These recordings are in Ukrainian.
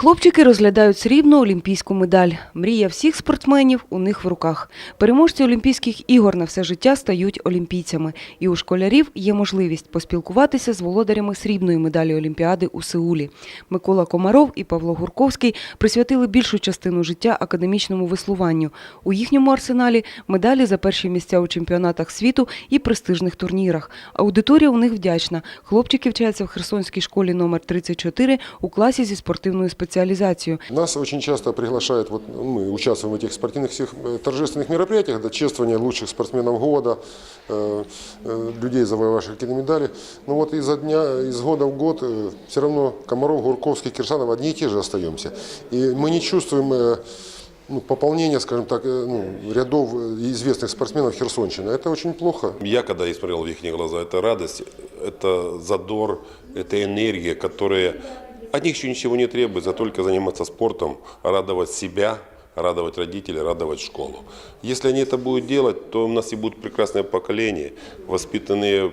Хлопчики розглядають срібну олімпійську медаль. Мрія всіх спортсменів у них в руках. Переможці Олімпійських ігор на все життя стають олімпійцями. І у школярів є можливість поспілкуватися з володарями срібної медалі Олімпіади у Сеулі. Микола Комаров і Павло Гурковський присвятили більшу частину життя академічному веслуванню. У їхньому арсеналі медалі за перші місця у чемпіонатах світу і престижних турнірах. Аудиторія у них вдячна. Хлопчики вчаться в Херсонській школі номер 34 у класі зі спортивною спеціалізацією. Нас очень часто приглашают, вот мы участвуем в этих спортивных всех э, торжественных мероприятиях, да, чествование лучших спортсменов года, э, э, людей, завоевавших какие-то медали. Но вот изо дня, из года в год э, все равно Комаров, Гурковский, Кирсанов одни и те же остаемся. И мы не чувствуем э, ну, пополнения, скажем так, э, ну, рядов э, известных спортсменов Херсонщины. Это очень плохо. Я, когда я смотрел в их глаза, это радость, это задор, это энергия, которая от них еще ничего не требуется, только заниматься спортом, радовать себя, радовать родителей, радовать школу. Если они это будут делать, то у нас и будет прекрасное поколение, воспитанные,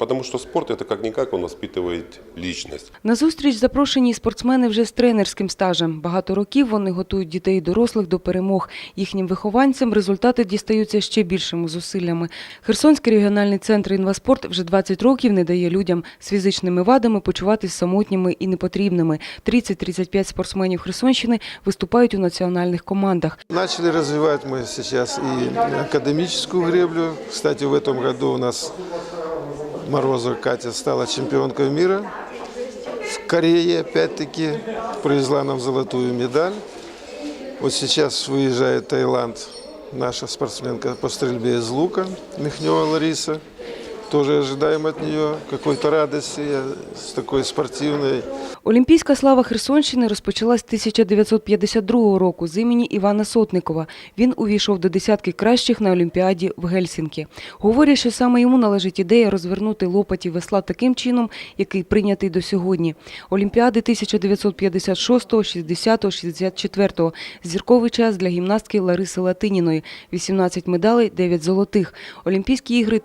потому что спорт это как-никак, он воспитывает личность. На зустріч запрошені й спортсмени вже з тренерським стажем. Багато років вони готують дітей і дорослих до перемог. Їхнім вихованцям результати дістаються ще більшими зусиллями. Херсонський регіональний центр інваспорт вже 20 років не дає людям з фізичними вадами почуватись самотніми і непотрібними. 30-35 спортсменів Херсонщини виступають у національних командах. Начали развивать мы сейчас и академическую греблю. Кстати, в этом году у нас Морозова Катя стала чемпионкой мира. В Корее, опять-таки, привезла нам золотую медаль. Вот сейчас выезжает Таиланд наша спортсменка по стрельбе из лука, Михнева Лариса. Тоже ожидаем от нее какой-то радости с такой спортивной Олімпійська слава Херсонщини розпочалась 1952 року з імені Івана Сотникова. Він увійшов до десятки кращих на Олімпіаді в Гельсінкі. Говорять, що саме йому належить ідея розвернути лопаті весла таким чином, який прийнятий до сьогодні. Олімпіади 1956, 60, 64. Зірковий час для гімнастки Лариси Латиніної. 18 медалей, 9 золотих. Олімпійські ігри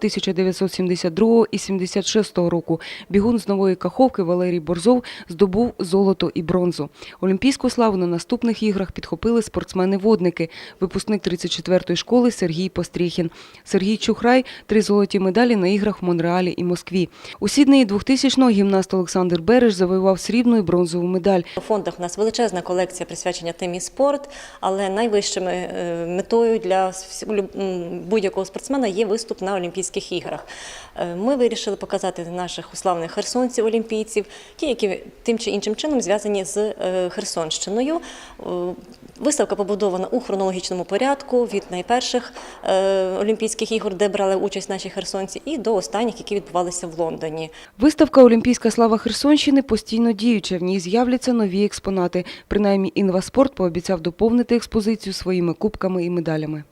1972 і 76 року. Бігун з Нової Каховки Валерій Борзов здобув золото і бронзу. Олімпійську славу на наступних іграх підхопили спортсмени-водники. Випускник 34-ї школи Сергій Постріхін. Сергій Чухрай – три золоті медалі на іграх в Монреалі і Москві. У Сіднеї 2000-го гімнаст Олександр Береш завоював срібну і бронзову медаль. У фондах у нас величезна колекція присвячення темі спорт, але найвищою е, метою для будь-якого спортсмена є виступ на Олімпійських іграх. Е, Ми вирішили показати наших уславних херсонців, олімпійців, ті, які тим чи іншим чином зв'язані з е, Херсонщиною. Е, Виставка побудована у хронологічному порядку від найперших Олімпійських ігор, де брали участь наші херсонці, і до останніх, які відбувалися в Лондоні. Виставка Олімпійська слава Херсонщини постійно діюча. В ній з'являться нові експонати. Принаймні, інваспорт пообіцяв доповнити експозицію своїми кубками і медалями.